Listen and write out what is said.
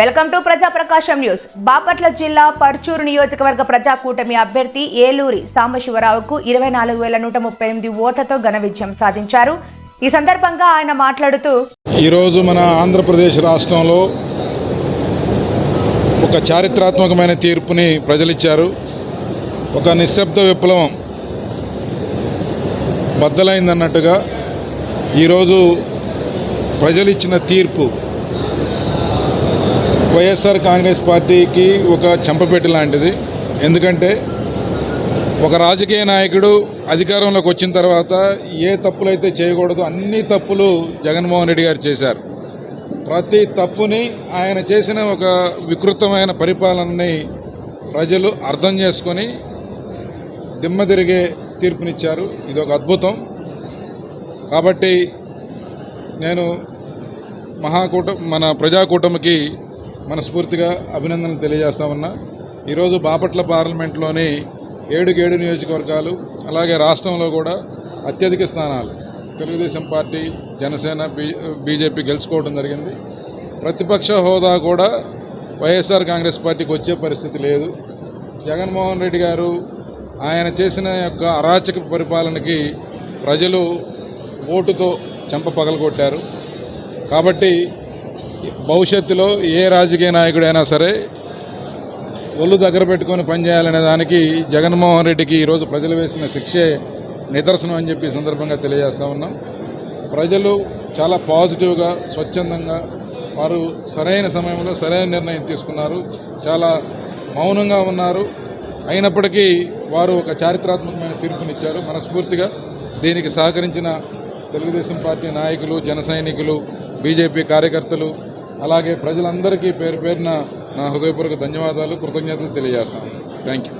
Welcome to Prajaprakasam news. Bapatla జిల్లా పర్చూరు నియోజకవర్గ ప్రజా కూటమి అభ్యర్థి ఏలూరి సాంబశివరావుకు ఇరవై నాలుగు వేల నూట ముప్పై ఎనిమిది ఓట్లతో ఘన విజయం సాధించారు. ఈ సందర్భంగా ఆయన మాట్లాడుతూ ఈరోజు మన ఆంధ్రప్రదేశ్ రాష్ట్రంలో ఒక చారిత్రాత్మకమైన తీర్పుని ప్రజలిచ్చారు. ఒక నిశ్శబ్ద విప్లవం బద్దలైందన్నట్టుగా ఈరోజు ప్రజలిచ్చిన తీర్పు వైఎస్ఆర్ కాంగ్రెస్ పార్టీకి ఒక చెంపపెట్టి లాంటిది. ఎందుకంటే ఒక రాజకీయ నాయకుడు అధికారంలోకి వచ్చిన తర్వాత ఏ తప్పులైతే చేయకూడదో అన్ని తప్పులు జగన్మోహన్ రెడ్డి గారు చేశారు. ప్రతి తప్పుని ఆయన చేసిన ఒక వికృతమైన పరిపాలనని ప్రజలు అర్థం చేసుకొని దిమ్మ తిరిగే తీర్పునిచ్చారు. ఇది ఒక అద్భుతం. కాబట్టి నేను మహాకూట మన ప్రజాకూటమికి మనస్ఫూర్తిగా అభినందనలు తెలియజేస్తా ఉన్నా. ఈరోజు బాపట్ల పార్లమెంట్లోని ఏడుకి ఏడు నియోజకవర్గాలు అలాగే రాష్ట్రంలో కూడా అత్యధిక స్థానాలు. తెలుగుదేశం పార్టీ జనసేన బీజేపీ గెలుచుకోవడం జరిగింది. ప్రతిపక్ష హోదా కూడా వైఎస్ఆర్ కాంగ్రెస్ పార్టీకి వచ్చే పరిస్థితి లేదు. జగన్మోహన్ రెడ్డి గారు ఆయన చేసిన యొక్క అరాచక పరిపాలనకి ప్రజలు ఓటుతో చెంప పగలగొట్టారు. కాబట్టి భవిష్యత్తులో ఏ రాజకీయ నాయకుడైనా సరే ఒళ్ళు దగ్గర పెట్టుకొని పనిచేయాలనే దానికి జగన్మోహన్ రెడ్డికి ఈరోజు ప్రజలు వేసిన శిక్షే నిదర్శనం అని చెప్పి సందర్భంగా తెలియజేస్తా ఉన్నాం. ప్రజలు చాలా పాజిటివ్గా స్వచ్ఛందంగా వారు సరైన సమయంలో సరైన నిర్ణయం తీసుకున్నారు. చాలా మౌనంగా ఉన్నారు. అయినప్పటికీ వారు ఒక చారిత్రాత్మకమైన తీర్పునిచ్చారు. మనస్ఫూర్తిగా దీనికి సహకరించిన తెలుగుదేశం పార్టీ నాయకులు జన సైనికులు బీజేపీ కార్యకర్తలు అలాగే ప్రజలందరికీ పేరు పేరున నా హృదయపూర్వక ధన్యవాదాలు కృతజ్ఞతలు తెలియజేస్తాను. Thank you